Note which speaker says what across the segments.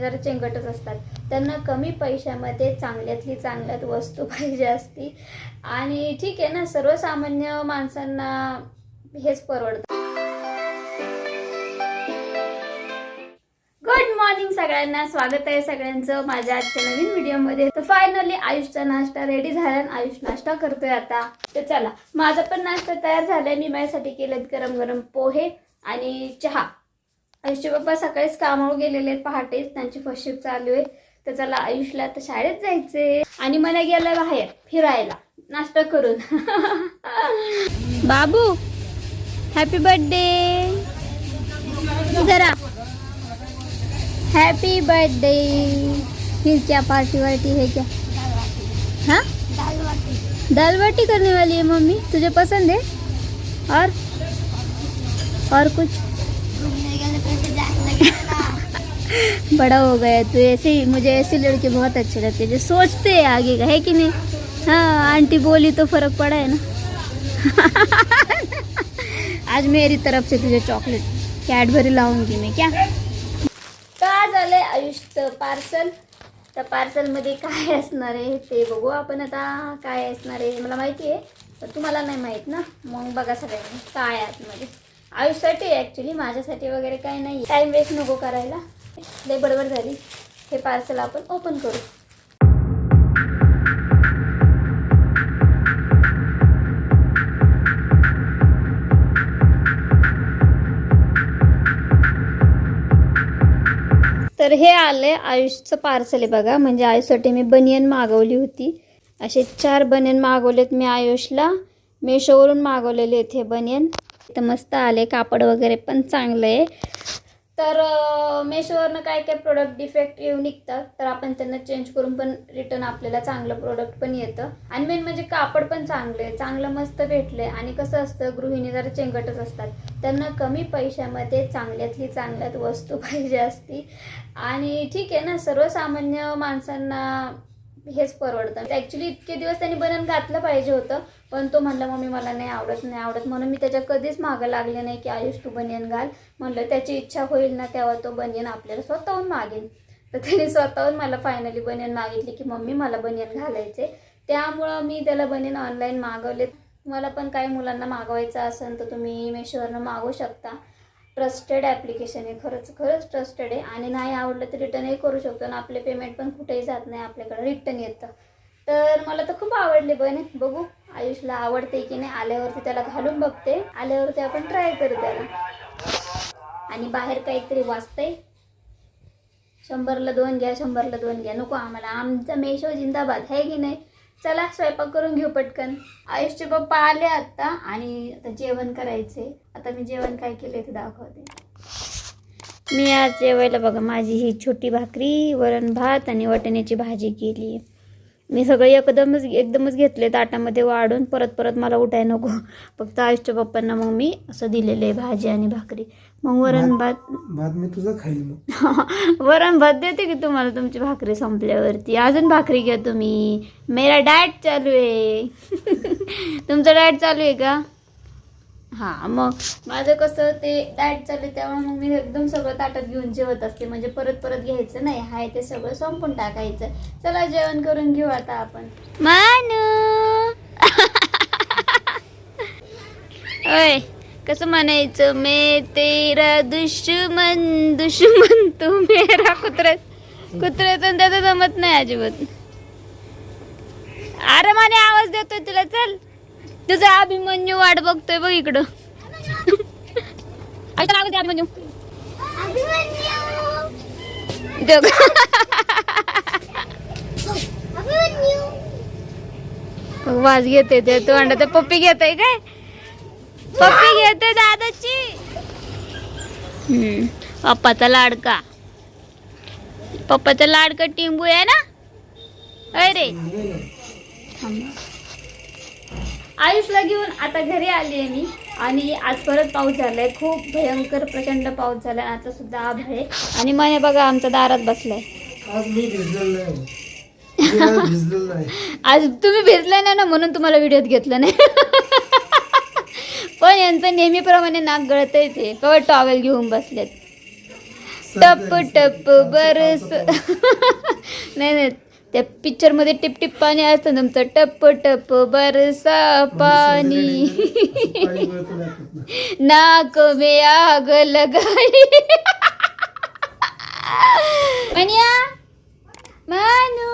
Speaker 1: जरा चेंगटच असतात त्यांना कमी पैशामध्ये चांगल्यातली चांगल्यात वस्तू पाहिजे असती. आणि ठीक आहे ना सर्वसामान्य माणसांना हेच परवडतं. गुड मॉर्निंग सगळ्यांना. स्वागत आहे सगळ्यांचं माझ्या आजच्या नवीन व्हिडिओमध्ये. तर फायनली आयुषचा नाश्ता रेडी झाला आणि आयुष नाश्ता करतोय आता. तर चला माझा पण नाश्ता तयार झालाय. मी माझ्यासाठी केलेत गरम गरम पोहे आणि चहा. आयुषचे पप्पा सकाळीच कामावर गेलेले आहेत पहाटेच त्यांची फर्स्ट शिफ्ट चालू आहे. तर चला आयुषला आता शाळेत जायचे आणि मला गेलं बाहेर फिरायला. नाश्ता करून. बाबू हॅपी बर्थडे जरा. हॅपी बर्थडे फिर क्या पार्टी वार्टी है क्या हाँ? दाल बाटी करने वाली है मम्मी. तुझे पसंद है और? और कुछ? बड़ा हो गया तू ऐसे ही मुझे ऐसे लड़के बहुत अच्छे लगते हैं, जो सोचते हैं आगे का, है कि नहीं? हाँ आंटी बोली तो फ़र्क पड़ा है ना? आज मेरी तरफ़ से तुझे चॉकलेट, कैडबरी लाऊँगी मैं, क्या? तर आज आयुषचं पार्सल? त्या पार्सलमध्ये काय असणार आहे ते आता, काय असणार आहे मला माहिती आहे पण तुम्हाला नाही माहीत ना? मग बघा सगळ्यांनी, काय आतमध्ये. आहे ॲक्च्युली माझ्यासाठी वगैरे काही वेस्ट नको करायला. लय बडबड झाली. हे पार्सल आपण ओपन करू. तर हे आलंय आयुषचं पार्सल आहे बघा. म्हणजे आयुषसाठी मी बनियन मागवली होती. असे चार बनियन मागवलेत मी आयुषला. मेशोवरून मागवलेले आहेत हे बनियन. तर मस्त आले कापड वगैरे पण चांगलं आहे तर मेशोवरनं काय काय प्रोडक्ट डिफेक्ट येऊ निघतात तर आपण त्यांना चेंज करून पण रिटर्न आपल्याला चांगलं प्रोडक्ट पण येतं. आणि मेन म्हणजे कापड पण चांगलं आहे चांगलं मस्त भेटलं आहे आणि कसं असतं गृहिणी जरा चेंगटच असतात. त्यांना कमी पैशामध्ये चांगल्यातली चांगल्यात वस्तू पाहिजे असती. आणि ठीक आहे ना सर्वसामान्य माणसांना हेच परवडतं. ॲक्च्युली इतके दिवस त्यांनी बनन घातलं पाहिजे होतं पण तो म्हणला मम्मी मला नाही आवडत नाही आवडत. म्हणून मी त्याच्या कधीच मागं लागले नाही की आयुष तू बनियन घाल. म्हणलं त्याची इच्छा होईल ना तेव्हा तो बनियन आपल्याला स्वतःहून मागेल तर त्याने स्वतःहून मला फायनली बनियन मागितली की मम्मी मला बनियन घालायचे त्यामुळं मी त्याला बनियन ऑनलाईन मागवले. मला पण काही मुलांना मागवायचं असेल तर तुम्ही मेशोवरनं मागवू शकता. ट्रस्टेड ॲप्लिकेशन आहे. खरंच खरंच ट्रस्टेड आहे. आणि नाही आवडलं तर रिटर्नही करू शकतो. आणि आपले पेमेंट पण कुठेही जात नाही. आपल्याकडे रिटर्न येतं. तर मला तर खूप आवडले बने बघू आयुषला आवडते की नाही. आल्यावरती त्याला घालून बघते. आल्यावरती आपण ट्राय करू त्याला. आणि बाहेर काहीतरी वाचतंय. शंभरला दोन घ्या शंभरला दोन घ्या. नको आम्हाला. आमचा मेशो जिंदाबाद. आहे की नाही? चला स्वयंपाक करून घेऊ पटकन. आयुषचे पप्पा आले आता आणि आता जेवण करायचे आता मी जेवण काय केले ते दाखवते. मी आज जेवायला बघा माझी ही छोटी भाकरी वरण भात आणि वाटण्याची भाजी केली मी सगळं एकदमच एकदमच घेतले ताटामध्ये वाढून परत परत मला उठाय नको. फक्त आयुषच्या पप्पांना मग मी असं दिलेलं आहे भाजी आणि भाकरी. मग वरण भात
Speaker 2: भात मी तुझा खाईल मग.
Speaker 1: वरण भात देते की तुम्हाला तुमची भाकरी संपल्यावरती? अजून भाकरी घ्या तुम्ही. मेरा डाएट चालू आहे. तुमचं डाएट चालू आहे का? हां मग माझं कसं ते डाएट चालू आहे त्यामुळे मग मी एकदम सगळं ताटात घेऊन जेवत असते. म्हणजे परत परत घ्यायचं नाही. हाय ते सगळं संपून टाकायचं. चला जेवण करून घेऊ आता आपण. मानू. ओय. कसं म्हणायचं? मे तेरा दुश्मन दुश्मन तू मेरा कुत्र्या कुत्र्याचं त्याचं जमत नाही अजिबात. अरे माने आवाज देतोय तुला चल. तुझा अभिमन्यू वाट बघतोय बघ इकडं. आवाज दे अभिमन्यू. वाज घेते ते तू अंडा पप्पी घेतोय काय? पप्पी घेते दादाची. हम्म, पप्पाचा लाडका. पप्पाचा लाडका टिंबू आहे ना? अरे आयुषला घेऊन आता घरी आली आहे मी. आणि आज परत पाऊस झालाय. खूप भयंकर प्रचंड पाऊस झालाय. आता सुद्धा आभाळ आहे. आणि मने बघा आमच्या दारात बसलाय.
Speaker 2: आज
Speaker 1: तुम्ही भिजले नाही ना म्हणून तुम्हाला व्हिडिओत घेतलं नाही. पण यांचं नेहमीप्रमाणे नाक आहे कवर टॉवेल घेऊन बसलेत. टप टप बरस. नाही नाही. त्या पिक्चरमध्ये टिप टिप पाणी असतं तुमचं टप टप बरसा पाणी. नाक में आग लगाई. मनिया मानू!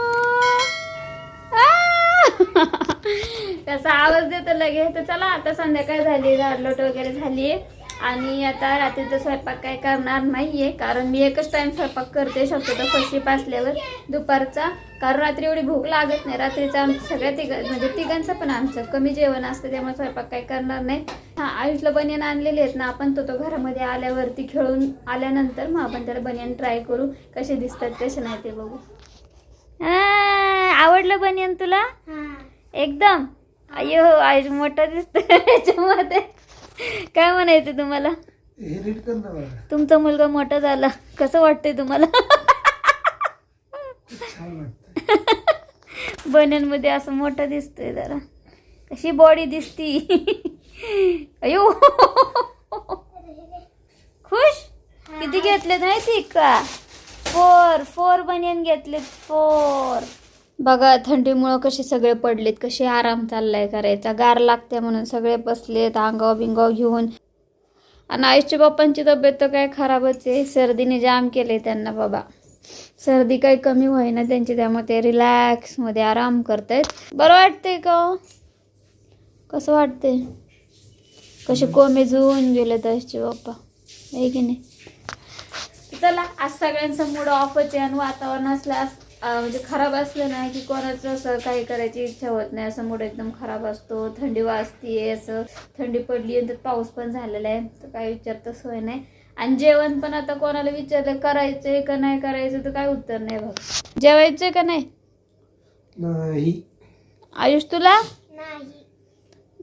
Speaker 1: त्याचा आवाज देतो लगेच तर चला आता संध्याकाळ झाली झाडलोट वगैरे झाली आणि आता रात्रीचा स्वयंपाक काय करणार नाहीये कारण मी एकच टाइम स्वयंपाक करते शक्यतो फशी पासल्यावर दुपारचा. कारण रात्री एवढी भूक लागत नाही. रात्रीचा आमचं सगळ्या तिघ म्हणजे तिघांचं पण आमचं. कमी जेवण असतं त्यामुळे स्वयंपाक काय करणार नाही. हा आयुषला बनियन आणलेले आहेत ना आपण तो तो घरामध्ये आल्यावरती खेळून आल्यानंतर मग आपण त्याला बनियन ट्राय करू. कसे दिसतात कसे नाही ते बघू. आवडलं बनियन तुला? एकदम. अय्यो आयुष मोठा दिसत याच्यामध्ये. काय म्हणायचं तुम्हाला?
Speaker 2: हे रीड कर ना बघा
Speaker 1: तुमचा मुलगा मोठा झाला. कसं वाटतंय तुम्हाला? बन्यांमध्ये असं मोठा दिसतोय जरा. कशी बॉडी दिसती. अयो. खुश? किती घेतलेत माहिती का? फोर फोर बनियन घेतलेत. फोर बघा थंडीमुळं कसे सगळे पडलेत कसे आराम चाललाय करायचा. गार लागते म्हणून सगळे बसलेत अंगाव बिंगाव घेऊन. आणि आईच्या बाप्पांची तब्येत तर काय खराबच आहे. सर्दीने जाम केले त्यांना बाबा. सर्दी काही कमी होईना त्यांची त्यामुळे ते रिलॅक्समध्ये आराम करतायत. बरं वाटतंय का हो? कसं वाटते कसे कोमे जुळून गेले त्याचे बाप्पा. आहे की नाही? चला आज सगळ्यांचा मूड ऑफच आहे आणि वातावरण असल्यास म्हणजे खराब असलं ना की कोणाचं असं काही करायची इच्छा होत नाही असं मूड एकदम खराब असतो थंडी वाजतीये असं थंडी पडली आणि त्यात पाऊस पण झालेला आहे तर काही विचारतं सोय नाही. आणि जेवण पण आता कोणाला विचारलं करायचंय का नाही करायचं तर काय उत्तर नाही बघ. जेवायचंय का नाही?
Speaker 2: नाही.
Speaker 1: आयुष तुला?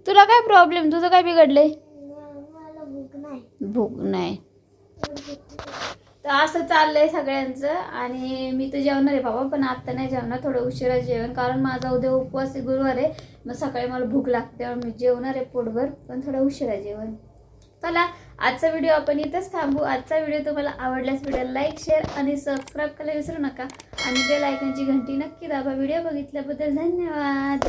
Speaker 1: तुला काय प्रॉब्लेम तुझं काय बिघडलंय? भूक नाही. तर असं चाललंय सगळ्यांचं आणि मी तर जेवणार आहे बाबा पण आत्ता नाही जेवणार थोडं उशिरा जेवण. कारण माझा उद्या उपवास गुरुवार आहे मग सकाळी मला भूक लागते मी जेवणार आहे पोटभर पण थोडं उशिरा जेवण. चला आजचा व्हिडिओ आपण इथंच थांबू. आजचा व्हिडिओ तुम्हाला आवडल्यास व्हिडिओ लाईक शेअर आणि सबस्क्राईब करायला विसरू नका. आणि बेल आयकनची घंटी नक्की दाबा. व्हिडिओ बघितल्याबद्दल धन्यवाद.